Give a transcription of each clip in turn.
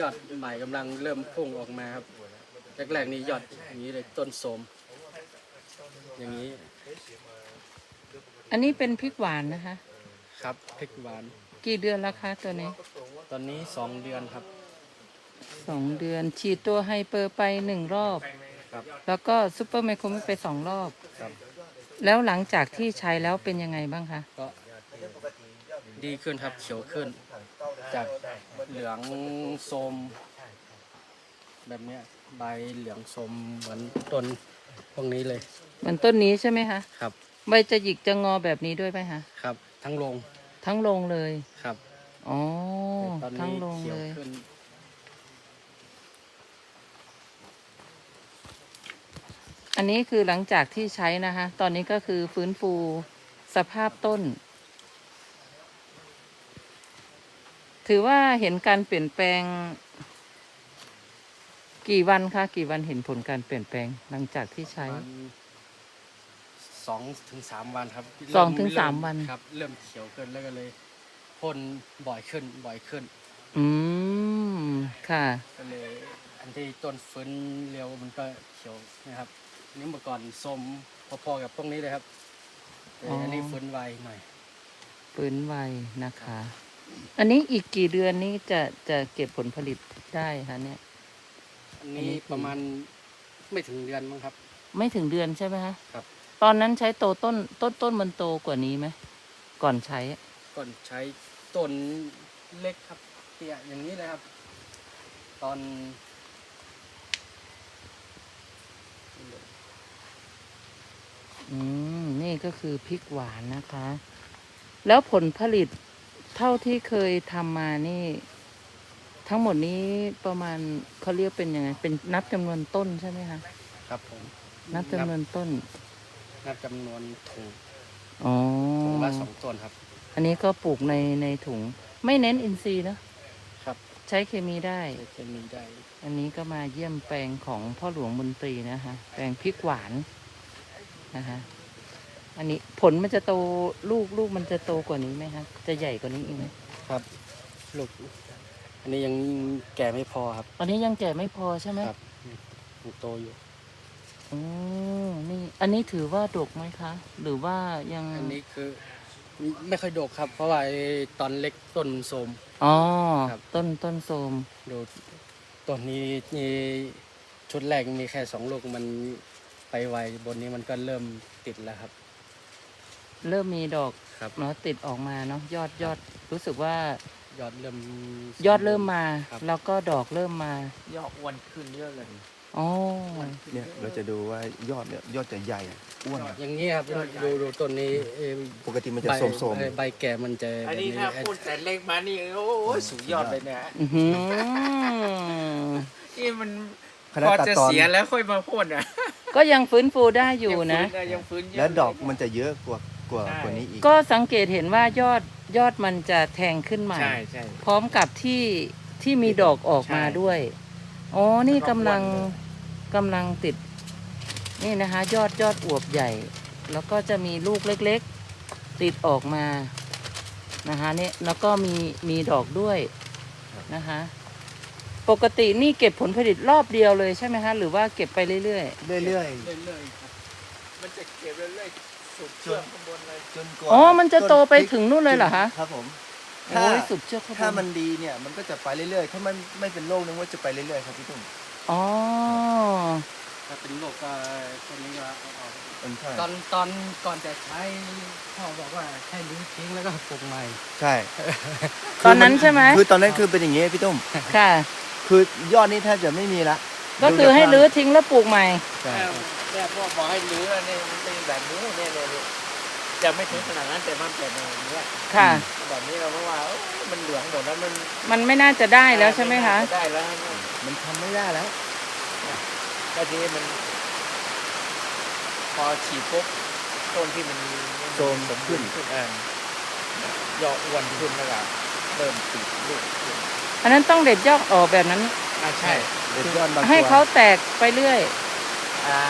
ยอดใหม่กำลังเริ่มพุ่งออกมาครับแรกๆนี่ยอดอย่างนี้เลยต้นโสม อย่างนี้อันนี้เป็นพริกหวานนะคะ ครับพริกหวาน กี่เดือนแล้วคะตัวนี้ตอนนี้สองเดือนครับ สองเดือนฉีดตัวไฮเปอร์ไปหนึ่งรอบ ครับ แล้วก็ซูเปอร์ไมโครมิไปสองรอบ ครับ แล้วหลังจากที่ใช้แล้วเป็นยังไงบ้างคะ ก็ดีขึ้นครับเขียวขึ้น จากเหลืองโสมแบบเนี้ยใบเหลืองโสมเหมือนต้นพวกนี้เลย เหมือนต้นนี้ใช่ไหมคะครับ ใบจะหยิกจะงอแบบนี้ด้วยไหมคะครับ ทั้งลงทั้งลงเลยครับอ๋อแต่ตอนทั้งนี้ลงเขียเลวยขึ้นอันนี้คือหลังจากที่ใช้นะคะ ตอนนี้ก็คือฟื้นฟูสภาพต้น ถือว่าเห็นการเปลี่ยนแปลง กี่วันคะกี่วันเห็นผลการเปลี่ยนแปลงหลังจากที่ใช้ประมาณสองถึงสามวันครับสองถึงเริ่สามวัน ครับ เริ่มเขียวขึ้นแล้วก็เลยพ่นบ่อยขึ้นบ่อยขึ้น อืมค่ะ ก็เลย อันที่ต้นฟื้นเร็วมันก็เขียวนะครับอันนี้เมื่อก่อนส้มพอๆกับพวกนี้เลยครับแต่อ๋ออัอันนี้ฟื้นไวหน่อยฟื้นไวนะคะ อันนี้อีกกี่เดือนนี้จะจะเก็บผลผลิตได้คะเนี่ย อันอันนี้นี้คือประมาณไม่ถึงเดือนมั้งครับ ไม่ถึงเดือนใช่ไหมคะครับ ตอนนั้นใช้โตต้นต้นต้นมันโตกว่านี้ไหมก่อนใช้ ก่อนใช้ต้นเล็กครับเตี้ยอย่างนี้เลยครับ ตอนอืมนี่ก็คือพริกหวานนะคะ แล้วผลผลิต เท่าที่เคยทำมานี่ ทั้งหมดนี้ประมาณเขาเรียกเป็นยังไง เป็นนับจำนวนต้นใช่ไหมคะครับผมนับจำนวนต้น นับจำนวนถุงอ๋อถุงละสองต้นครับ อันนี้ก็ปลูกในในถุง ไม่เน้นอินทรีย์เนอะครับ ใช้เคมีได้ ใช้เคมีได้ อันนี้ก็มาเยี่ยมแปลงของพ่อหลวงมนตรีนะคะ แปลงพริกหวานนะคะ อันนี้ผลมันจะโตลูกลูกมันจะโตกว่านี้ไหมคะจะใหญ่กว่านี้อีกไหมครับลูกอันนี้ยังแก่ไม่พอครับ อันนี้ยังแก่ไม่พอใช่ไหมครับยังโตอยู่อืมนี่ อันนี้ถือว่าดกไหมคะ หรือว่ายังอันนี้คือ ไม่ค่อยดกครับ เพราะว่าไอ้ตอนเล็กต้นมันโทรมอ๋อครับต้นต้นโทรมดูต้นนี้นี่ชุดแรกมีแค่สองลูกมันไปไวบนนี้มันก็เริ่มติดแล้วครับ เริ่มมีดอกครับ เนาะติดออกมาเนาะยอดยอดรู้สึกว่ายอดเริ่ม ยอดเริ่มมา ครับ แล้วก็ดอกเริ่มมา ยอดอ้วนขึ้นเยอะเลยอ๋อ เนี่ยเราจะดูว่ายอดเนี่ยยอดจะใหญ่อ้วนอย่างนี้ครับดูดูต้นนี้เอ่อปกติมันจะใบโสมเอ่อใบแก่มันจะอันนี้แบบถ้าพูดแต่เล็กมานี่โอ้โหสุดยอดเลยเนี่ยอื้อหือนี่มันๆขนาดพอตัดจะตอน เสียแล้วค่อยมาพ่นอะก็ยังฟื้นฟูได้อยู่นะงฟื้ยังฟื้นเยอะแล้วดอกมันจะเยอะกว่า กว่าใช่กว่านี้อีก ก็สังเกตเห็นว่ายอดยอดมันจะแทงขึ้นใหม่ ใช่ใช่ พร้อมกับที่ที่มีดอกออกมาใช่ ด้วย อ๋อ นี่แล้วก็กำลังอ้วนเลยกำลังติด นี่นะคะ ยอดยอดอวบใหญ่ แล้วก็จะมีลูกเล็กๆ ติดออกมานะคะเนี่ยแล้วก็มีมีดอกด้วยนะคะ ปกตินี่เก็บผลผลิตรอบเดียวเลยใช่ไหมคะหรือว่าเก็บไปเรื่อยเรื่อยเรื่อยๆครับมันจะเก็บเรื่อยๆ สุดเชือกข้างบนเลยๆจนกๆว่าอ๋อ มันจะโตไปพริกถึงนู่นเลยเหรอคะครับผมโอ้ยสุดเชือกข้างบถ้ามันดีเนี่ยมันก็จะไปเรื่อยๆ ถ้ามันไม่เป็นโรคนึงว่าจะไปเรื่อยๆครับพี่ตุ้มอ๋อถ้าเป็นโรคก็ต้นนี้ก็เอาออกมันใช่ตอนตอนก่อนจะใช้พ่อบอกว่าให้รื้อทิ้งแล้วก็ปลูกใหม่ ใช่ ตอนนั้นใช่ไหมคือตอนนั้นคือเป็นอย่างงี้พี่ตุ้มค่ะ คือยอดนี่แทบจะไม่มีละก็คือให้รื้อทิ้งแล้วปลูกใหม่ใช่ เนี่ยพวกบอกให้รื้อเนี่ยมันเป็นแบบนี้เนี่ยเนี่ยเนี่ยจะไม่ถึงขนาดนั้นแต่มันเป็นอย่างเนี้ยค่ะ แบบนี้เราก็ว่าเอ้ยมันเหลืองหมดแล้วมันมันไม่น่าจะได้แล้วใช่ไหมคะได้แล้วมันทำไม่ได้แล้วแล้วทีนี้มัน พอฉีดปุ๊บต้นที่มันโซมขึ้นขึ้น เออยอดอ้วนขึ้นแล้วก็เริ่มติดลูกขึ้นอันนั้นต้องเด็ดยอดออกแบบนั้น อ่าใช่ เด็ดยอดบางตัวให้เขาแตกไปเรื่อย อ่า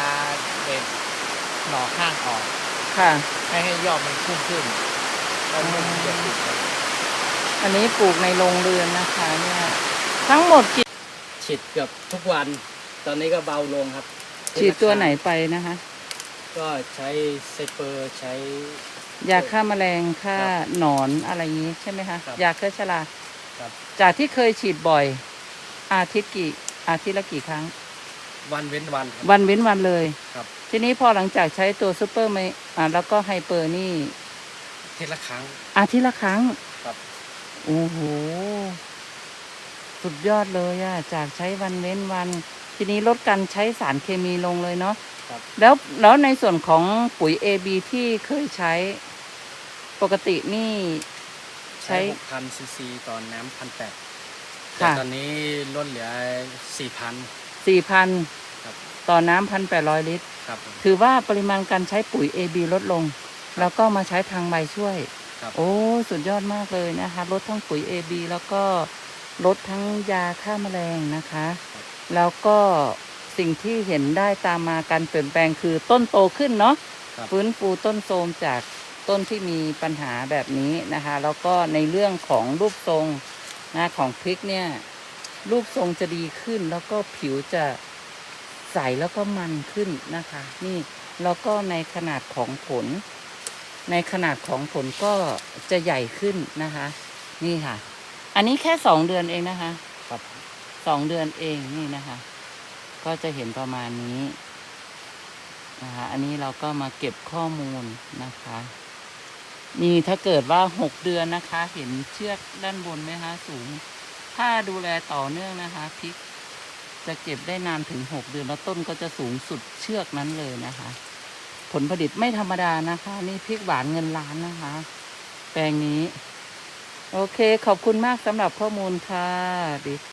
เด็ดหน่อข้างออก ค่ะ ให้ให้ยอดมันพุ่งขึ้นแล้วมันจะติดกันอันนี้ปลูกในโรงเรือนนะคะเนี่ยทั้งหมดกี่ฉีดเกือบทุกวัน ตอนนี้ก็เบาลงครับฉีดตัวไหนไปนะคะ ก็ใช้ไซเปอร์ใช้ ยาฆ่าแมลงฆ่าครับหนอนอะไรอย่างนี้ใช่ไหมคะครับยาฆ่าชราครับ จากที่เคยฉีดบ่อย อาทิตย์กี่อาทิตย์ละกี่ครั้ง วันเว้นวันครับ วันเว้นวันเลยครับ ทีนี้พอหลังจากใช้ตัวซูเปอร์ไมอ่าแล้วก็ไฮเปอร์นี่เทศละครั้ง อาทิตย์ละครั้งครับ โอ้โห สุดยอดเลยอะจากใช้วันเว้นวัน ทีนี้ลดการใช้สารเคมีลงเลยเนาะครับ แล้วแล้วในส่วนของปุ๋ย AB ที่เคยใช้ปกตินี่ ใช้ ใช้หกพันซีซีตอนน้ำพันแปดแต่ค่ะ ตอนนี้ลดเหลือสี่พัน สี่พันครับต่อน้ำพันแปดร้อยลิตร ครับผม ถือว่าปริมาณการใช้ปุ๋ย AB ลดลง แล้วก็มาใช้ทางใบช่วย ครับ โอ้ สุดยอดมากเลยนะคะ ลดทั้งปุ๋ย AB แล้วก็ลดทั้งยาฆ่าแมลงนะคะ แล้วก็สิ่งที่เห็นได้ตามมาการเปลี่ยนแปลงคือต้นโตขึ้นเนาะครับ ฟื้นฟูต้นโทรมจากต้นที่มีปัญหาแบบนี้นะคะ แล้วก็ในเรื่องของรูปทรงนะของพริกเนี่ย รูปทรงจะดีขึ้น แล้วก็ผิวจะใสแล้วก็มันขึ้นนะคะ นี่แล้วก็ในขนาดของผล ในขนาดของผลก็จะใหญ่ขึ้นนะคะ นี่ค่ะ อันนี้แค่สองเดือนเองนะคะครับสองเดือนเองนี่นะคะ ก็จะเห็นประมาณนี้นะคะอันนี้เราก็มาเก็บข้อมูลนะคะนี่ถ้าเกิดว่าหกเดือนนะคะ เห็นเชือกด้านบนไหมคะสูง ถ้าดูแลต่อเนื่องนะคะพริกจะเก็บได้นานถึงหกเดือนแล้วต้นก็จะสูงสุดเชือกนั้นเลยนะคะ ผลผลิตไม่ธรรมดานะคะ นี่พริกหวานเงินล้านนะคะ แปลงนี้ โอเคขอบคุณมากสำหรับข้อมูลค่ะดิ